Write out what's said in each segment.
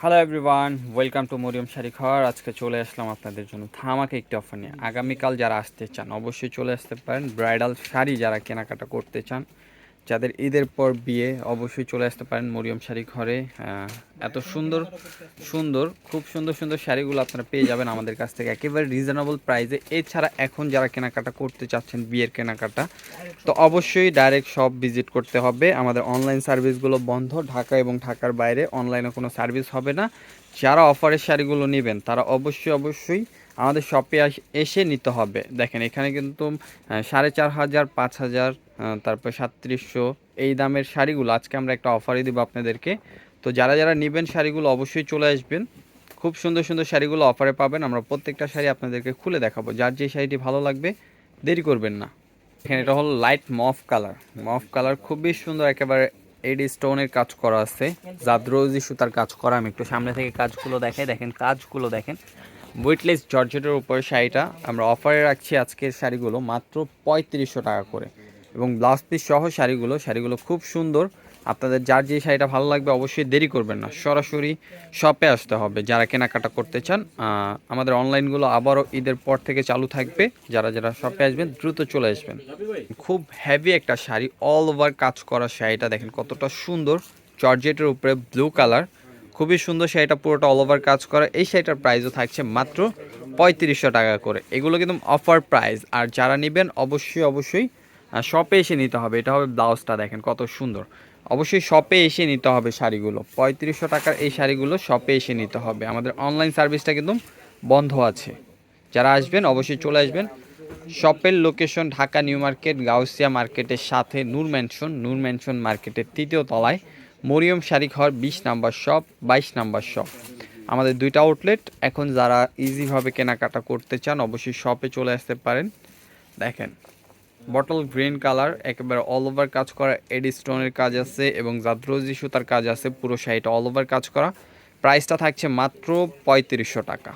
Hello everyone welcome to Maryam sari Ghar আজকে চলে আসলাম আপনাদের জন্য থামাকে একটি অফার নিয়ে। আগামীকাল যারা আসতে চান, অবশ্যই চলে আসতে পারেন। ব্রাইডাল শাড়ি যারা কেনাকাটা করতে চান যাদের ঈদের পর বিয়ে, অবশ্যই চলে আসতে পারেন মরিয়ম শাড়ি ঘরে। এত সুন্দর সুন্দর, খুব সুন্দর সুন্দর শাড়িগুলো আপনারা পেয়ে যাবেন আমাদের কাছ থেকে। একেবারে রিজনেবল প্রাইসে এছাড়া এখন যারা কেনাকাটা করতে চাচ্ছেন, বিয়ের কেনাকাটা, তো অবশ্যই ডাইরেক্ট শপ ভিজিট করতে হবে। আমাদের অনলাইন সার্ভিসগুলো বন্ধ, ঢাকা এবং ঢাকার বাইরে। অনলাইনে কোনো সার্ভিস হবে না। যারা অফারের শাড়িগুলো নেবেন, তারা অবশ্যই অবশ্যই আমাদের শপে এসে নিতে হবে। দেখেন, এখানে কিন্তু সাড়ে চার হাজার, পাঁচ হাজার তারপর সাতত্রিশশো এই দামের শাড়িগুলো আজকে আমরা একটা অফারই দেবো আপনাদেরকে। তো যারা যারা নেবেন শাড়িগুলো অবশ্যই চলে আসবেন। খুব সুন্দর সুন্দর শাড়িগুলো অফারে পাবেন। আমরা প্রত্যেকটা শাড়ি আপনাদেরকে খুলে দেখাবো। যার যে শাড়িটি ভালো লাগবে, দেরি করবেন না। এখানে এটা হলো light mauve colour mauve colour খুবই সুন্দর, একেবারে এডি স্টোনের কাজ করা আছে। জাদ্রোজি সুতার কাজ করা, আমি একটু সামনে থেকে কাজগুলো দেখাই, দেখেন, কাজগুলো দেখেন। ওয়েটলেস জর্জেটের উপরে শাড়িটা আমরা অফারে রাখছি আজকের শাড়িগুলো, মাত্র পঁয়ত্রিশশো টাকা করে। এবং ব্লাউজ পিস সহ শাড়িগুলো শাড়িগুলো খুব সুন্দর। আপনাদের যার যে শাড়িটা ভালো লাগবে অবশ্যই দেরি করবেন না। সরাসরি শপে আসতে হবে। যারা কেনাকাটা করতে চান আমাদের অনলাইনগুলো আবারও ঈদের পর থেকে চালু থাকবে। যারা যারা শপে আসবেন, দ্রুত চলে আসবেন। খুব হেভি একটা শাড়ি অল ওভার কাজ করা শাড়িটা দেখেন কতটা সুন্দর। জর্জেটের উপরে ব্লু কালার খুবই সুন্দর শাড়িটা, পুরোটা অল ওভার কাজ করা। এই শাড়িটার প্রাইসও থাকছে মাত্র পঁয়ত্রিশশো টাকা করে। এগুলো কিন্তু অফার প্রাইস আর যারা নেবেন, অবশ্যই অবশ্যই শপে এসে নিতে হবে। এটা হবে ব্লাউজটা দেখেন কত সুন্দর। অবশ্যই শপে এসে নিতে হবে শাড়িগুলো। পঁয়ত্রিশশো টাকার এই শাড়িগুলো শপে এসে নিতে হবে। আমাদের অনলাইন সার্ভিসটা কিন্তু বন্ধ আছে। যারা আসবেন, অবশ্যই চলে আসবেন। শপের location Dhaka new market, Gausia মার্কেটের সাথে নূর ম্যানশন নূর ম্যানশন মার্কেটের তৃতীয় তলায় মরিয়ম শাড়ি ঘর, বিশ নাম্বার শপ বাইশ নাম্বার শপ আমাদের দুইটা আউটলেট এখন যারা ইজিভাবে কেনাকাটা করতে চান, অবশ্যই শপে চলে আসতে পারেন। দেখেন। বটল গ্রিন কালার একেবারে অল ওভার কাজ করা এডি স্টোনের কাজ আছে এবং জাদ্রোজি সুতার কাজ আছে, পুরো শাড়িটা অল ওভার কাজ করা। প্রাইসটা থাকছে মাত্র পঁয়ত্রিশশো টাকা।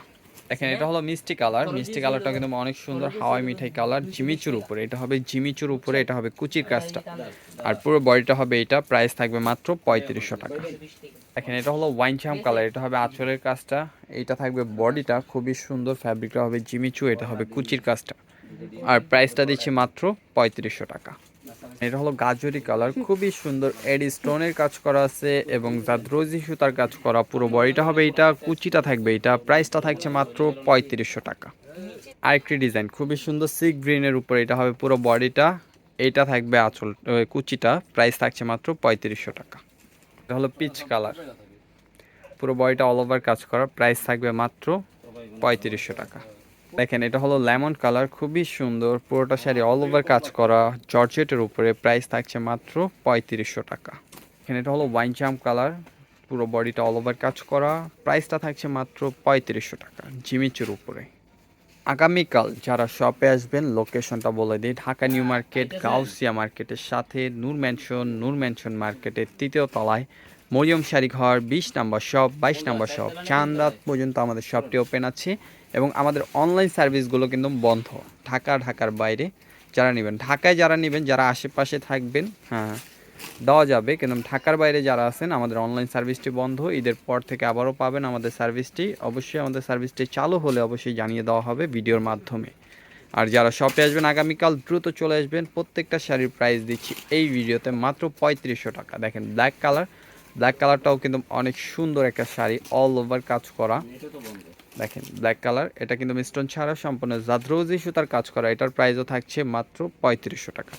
দেখেন, এটা হলো মিষ্টি কালার মিষ্টি কালারটা কিন্তু অনেক সুন্দর হাওয়াই মিঠাই কালার জিমিচুর উপরে। এটা হবে জিমিচুর উপরে, এটা হবে কুচির কাজটা। আর পুরো বডিটা হবে এটা প্রাইস থাকবে মাত্র পঁয়ত্রিশশো টাকা। দেখেন, এটা হলো ওয়াইন চাম কালার এটা হবে আঁচলের কাজটা। এটা থাকবে বডিটা খুবই সুন্দর ফ্যাব্রিকটা হবে জিমিচু এটা হবে কুচির কাজটা। আর প্রাইসটা দিচ্ছি মাত্র পঁয়ত্রিশশো টাকা। এটা হলো গাজরি কালার খুবই সুন্দর এডি স্টোনের কাজ করা আছে এবং জাদ্রোজি সুতার কাজ করা, পুরো বডিটা হবে এটা, কুচিটা থাকবে এটা প্রাইসটা থাকছে মাত্র পঁয়ত্রিশশো টাকা। আরেকটি ডিজাইন খুবই সুন্দর সিক গ্রিনের উপর, এটা হবে পুরো বডিটা এইটা থাকবে আঁচল কুচিটা প্রাইস থাকছে মাত্র পঁয়ত্রিশশো টাকা। এটা হলো পিচ কালার পুরো বডিটা অল ওভার কাজ করা প্রাইস থাকবে মাত্র পঁয়ত্রিশশো টাকা। দেখেন, এটা হলো লেমন কালার, খুবই সুন্দর। পুরোটা শাড়ি অল ওভার কাজ করা। জর্জেটের উপরে প্রাইস থাকছে মাত্র পঁয়ত্রিশশো টাকা। এখানে এটা হলো ওয়াইন চাম কালার পুরো বডিটা অল ওভার কাজ করা। প্রাইসটা থাকছে মাত্র পঁয়ত্রিশশো টাকা, জিমিচুর উপরে। আগামীকাল যারা শপে আসবেন লোকেশনটা বলে দিই। ঢাকা নিউ মার্কেট, গাউসিয়া মার্কেটের সাথে নূর ম্যানশন নূর ম্যানশন মার্কেটের তৃতীয় তলায় মরিয়ম শাড়ি ঘর বিশ নম্বর শপ বাইশ নম্বর শপ চান্দাত পর্যন্ত আমাদের শপটি ওপেন আছে। এবং আমাদের অনলাইন সার্ভিসগুলো কিন্তু বন্ধ। ঢাকা, ঢাকার বাইরে যারা নেবেন। ঢাকায় যারা নেবেন, যারা আশেপাশে থাকবেন হ্যাঁ দেওয়া যাবে। কিন্তু ঢাকার বাইরে যারা আছেন, আমাদের অনলাইন সার্ভিসটি বন্ধ। ঈদের পর থেকে আবারও পাবেন আমাদের সার্ভিসটি অবশ্যই আমাদের সার্ভিসটি চালু হলে অবশ্যই জানিয়ে দেওয়া হবে ভিডিওর মাধ্যমে। আর যারা শপে আসবেন, আগামীকাল দ্রুত চলে আসবেন। প্রত্যেকটা শাড়ির প্রাইস দিচ্ছি এই ভিডিওতে মাত্র পঁয়ত্রিশশো টাকা। দেখেন ব্ল্যাক কালার ব্ল্যাক কালারটাও কিন্তু অনেক সুন্দর একটা শাড়ি অল ওভার কাজ করা। দেখেন ব্ল্যাক কালার এটা কিন্তু মিস্টন ছাড়া সম্পূর্ণ জাদ্রোজি সুতার কাজ করা। এটার প্রাইসও থাকছে মাত্র পঁয়ত্রিশশো টাকা।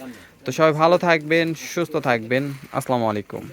তো সবাই ভালো থাকবেন, সুস্থ থাকবেন। আসসালামু আলাইকুম।